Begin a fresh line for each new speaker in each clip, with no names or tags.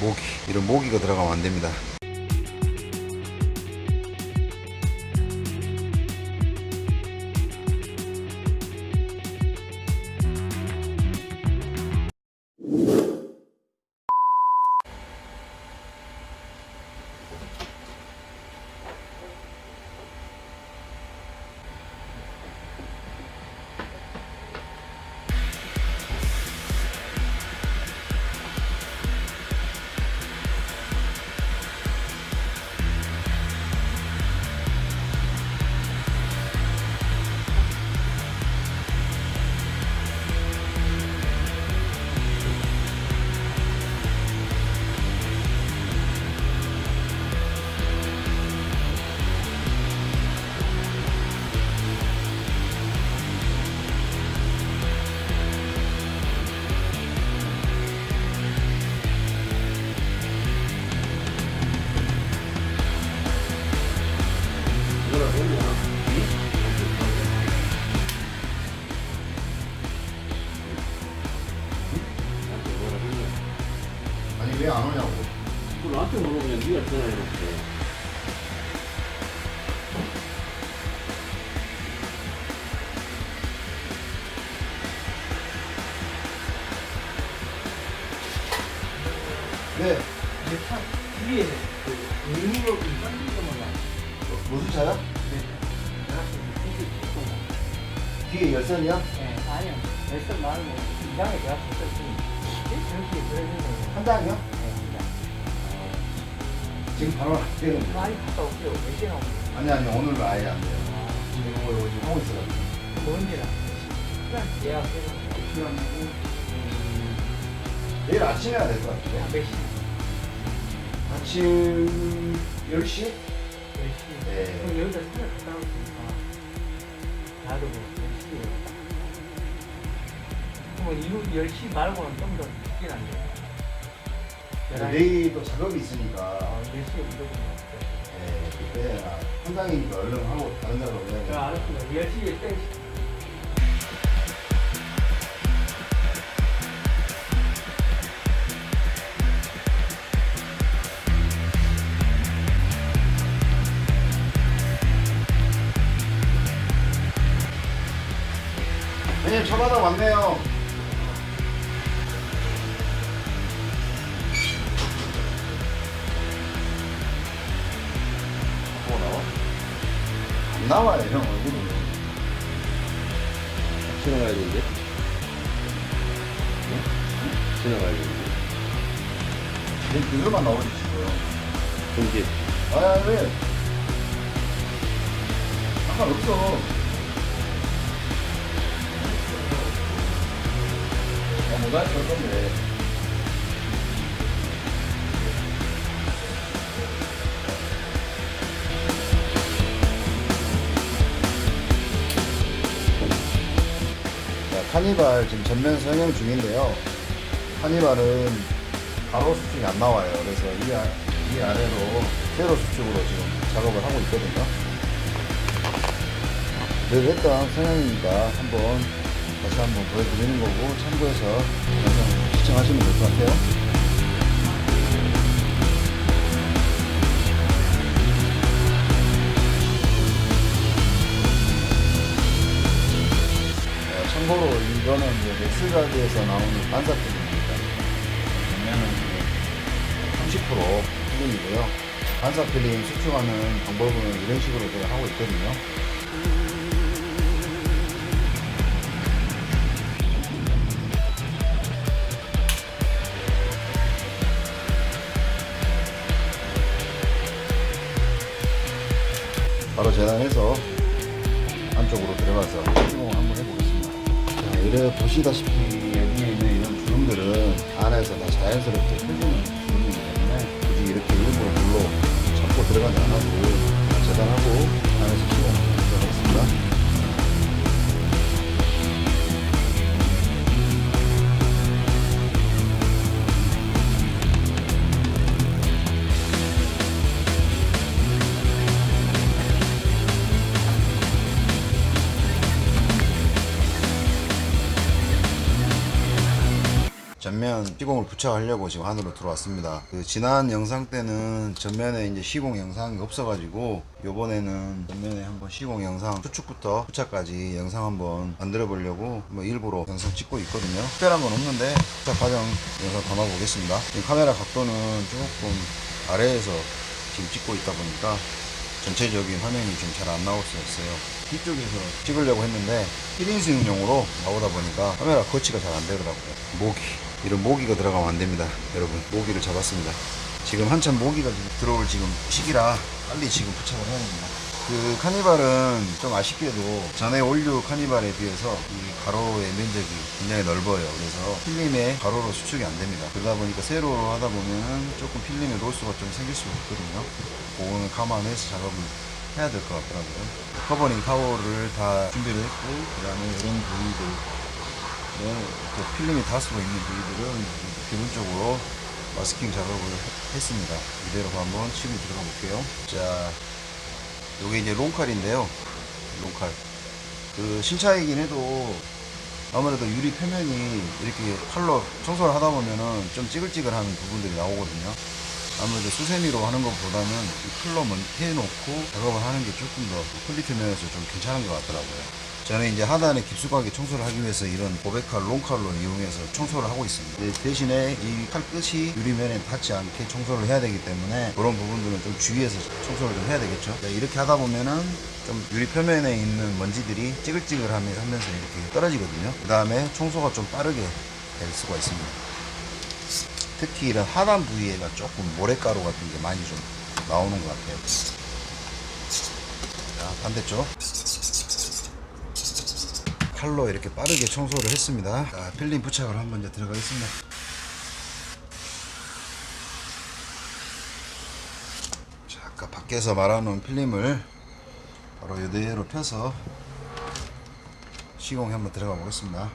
모기 이런 모기가 들어가면 안 됩니다.
네.
차 위에 그 의무로 던진 것만
무슨 차야?
네.
뒤에 열선이야?
네, 아니요. 열선 말고 이장에 대학 썼으니 정식에 들어있는 거예요.
한 장이요?
네, 이장.
지금 바로 안 되는데.
많이 갔다 올게요. 몇 시나 오면.
아니 아니 오늘은 아예 안 돼요.
아,
지금 이거 지금 하고 있어요.
뭔지라. 시간 예약해서
시간 음, 내일 아침에 해야 될 것 같은데.
몇 시?
아침 10시?
몇 시?
네.
그럼 여기다 차를 갔다 오니까 나도 뭐몇 시에 그러면 이후 10시 말고는 좀 더 늦긴 한데.
내일 또 작업이 있으니까
어, 10시에 무조건 왔어요.
네, 그때 아, 한장이니까 얼른 하고 다른 해야
네,
돼.
알았습니다. 10시에 땡
나와요 형 얼굴은.
지나가야 되는데? 지나가야 되는데?
내 그거만 나오지 지금.
공기.
아 왜? 상관없어. 아, 못할 걸 건데. 카니발 지금 전면 성형 중인데요. 카니발은 가로 수축이 안 나와요. 그래서 이, 아, 이 아래로 세로 수축으로 지금 작업을 하고 있거든요. 늘 했던 성향이니까 한번 다시 한번 보여드리는 거고 참고해서 영상 시청하시면 될 것 같아요. 넥스가드에서 나오는 반사필입니다. 보면은 30% 필름이고요. 반사필름 수축하는 방법은 이런 식으로 제가 하고 있거든요. 바로 재단해서 안쪽으로 들어가서 시공을 한번 해보겠습니다. 자, 이래 보시다시피 주름들은 안에서 다 자연스럽게 펴지는 주름이기 때문에 굳이 이렇게 일부러 물로 잡고 들어가지 않아도 재단하고 안에서 시공하도록 하겠습니다. 전면 시공을 부착하려고 지금 안으로 들어왔습니다. 그 지난 영상 때는 전면에 이제 시공 영상이 없어가지고 요번에는 전면에 한번 시공 영상 수축부터 부착까지 영상 한번 만들어 보려고 뭐 일부러 영상 찍고 있거든요. 특별한 건 없는데 부착 과정 영상 담아 보겠습니다. 카메라 각도는 조금 아래에서 지금 찍고 있다 보니까 전체적인 화면이 좀 잘 안 나올 수 있어요. 뒤쪽에서 찍으려고 했는데 1인승용으로 나오다 보니까 카메라 거치가 잘 안 되더라고요. 모기. 이런 모기가 들어가면 안 됩니다. 여러분, 모기를 잡았습니다. 지금 한참 모기가 들어올 지금 시기라 빨리 지금 부착을 해야 됩니다. 그 카니발은 좀 아쉽게도 전에 올류 카니발에 비해서 이 가로의 면적이 굉장히 넓어요. 그래서 필름의 가로로 수축이 안 됩니다. 그러다 보니까 세로로 하다 보면은 조금 필름의 로스가 좀 생길 수가 있거든요. 그거는 감안해서 작업을 해야 될 것 같더라고요. 커버링 타워를 다 준비를 했고, 그 다음에 이런 부위들, 네, 또 필름이 닿을 수가 있는 부위들은 기본적으로 마스킹 작업을 했습니다. 이대로 한번 치고 들어가 볼게요. 자, 요게 이제 롱칼인데요. 롱칼. 그 신차이긴 해도 아무래도 유리 표면이 이렇게 칼로 청소를 하다 보면은 좀 찌글찌글한 부분들이 나오거든요. 아무래도 수세미로 하는 것보다는 이먼 해놓고 작업을 하는 게 조금 더 퀄리티 면에서 좀 괜찮은 것 같더라고요. 저는 이제 하단에 깊숙하게 청소를 하기 위해서 이런 고백칼, 롱칼로 이용해서 청소를 하고 있습니다. 네, 대신에 이 칼 끝이 유리면에 닿지 않게 청소를 해야 되기 때문에 그런 부분들은 좀 주의해서 청소를 좀 해야 되겠죠. 네, 이렇게 하다 보면은 좀 유리 표면에 있는 먼지들이 찌글찌글하면서 이렇게 떨어지거든요. 그 다음에 청소가 좀 빠르게 될 수가 있습니다. 특히 이런 하단 부위에가 조금 모래가루 같은 게 많이 좀 나오는 것 같아요. 자, 반대쪽. 칼로 이렇게 빠르게 청소를 했습니다. 자, 필름 부착을 한번 이제 들어가겠습니다. 자, 아까 밖에서 말아놓은 필름을 바로 이대로 펴서 시공에 한번 들어가 보겠습니다.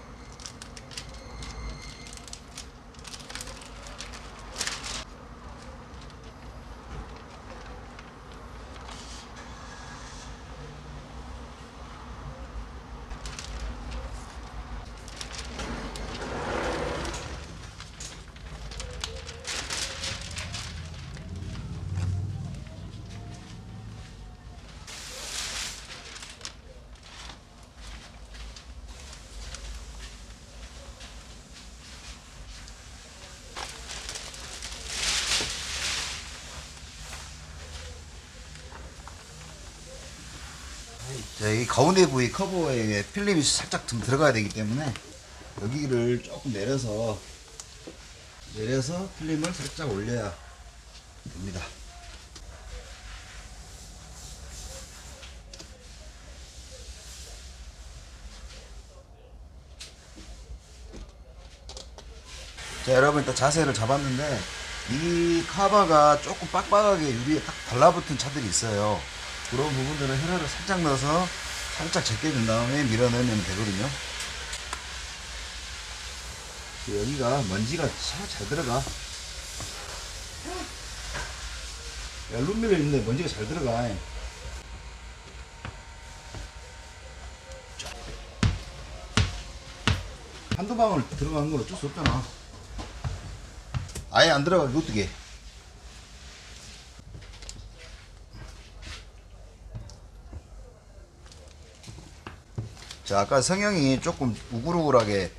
이 가운데 부위 커버에 필름이 살짝 좀 들어가야 되기 때문에 여기를 조금 내려서 내려서 필름을 살짝 올려야 됩니다. 자 여러분 일단 자세를 잡았는데 이 카바가 조금 빡빡하게 유리에 딱 달라붙은 차들이 있어요 그런 부분들은 헤라를 살짝 넣어서 살짝 제껴준 다음에 밀어내면 되거든요. 여기가 먼지가 참 잘 들어가. 야, 룸밀러 있는데 먼지가 잘 들어가. 한두 방울 들어가는 건 어쩔 수 없잖아. 아예 안 들어가게 어떻게 자 아까 성형이 조금 우글우글하게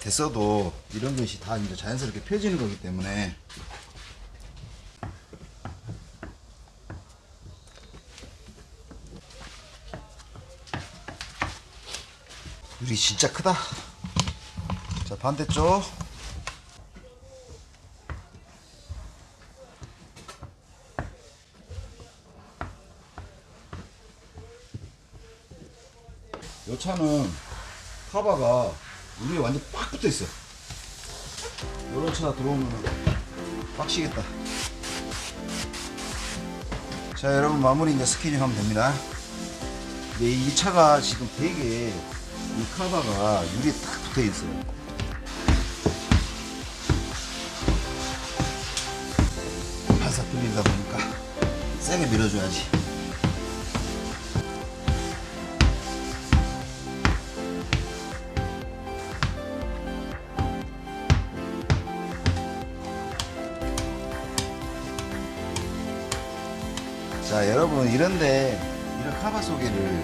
됐어도 이런 것이 다 이제 자연스럽게 펴지는 거기 때문에. 유리 진짜 크다. 자 반대쪽 요 차는 카바가 위에 완전 빡 붙어 있어. 요런 차 들어오면 빡시겠다. 자, 여러분 마무리 이제 스키닝 하면 됩니다. 근데 이 차가 지금 되게 이 카바가 유리에 딱 붙어 있어요. 바싹 뚫린다 보니까 세게 밀어줘야지. 자 여러분 이런데 이런 카바 소개를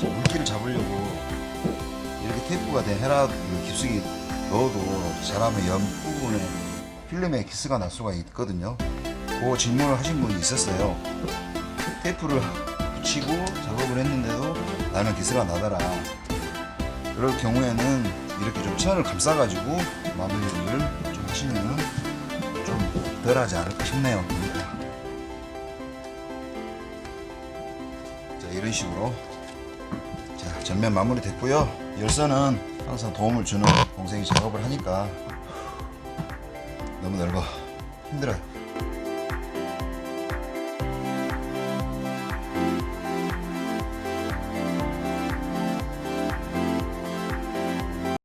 저 물기를 잡으려고 이렇게 테이프가 된 헤라 그 깊숙이 넣어도 잘하면 옆 부분에 필름에 기스가 날 수가 있거든요. 그 질문을 하신 분이 있었어요. 테이프를 붙이고 작업을 했는데도 나는 기스가 나더라. 그럴 경우에는 이렇게 좀 천을 감싸가지고 마무리를 좀 하시면은 좀 덜하지 않을까 싶네요. 이런 식으로 자 전면 마무리 됐고요. 열선은 항상 도움을 주는 동생이 작업을 하니까 너무 넓어 힘들어요.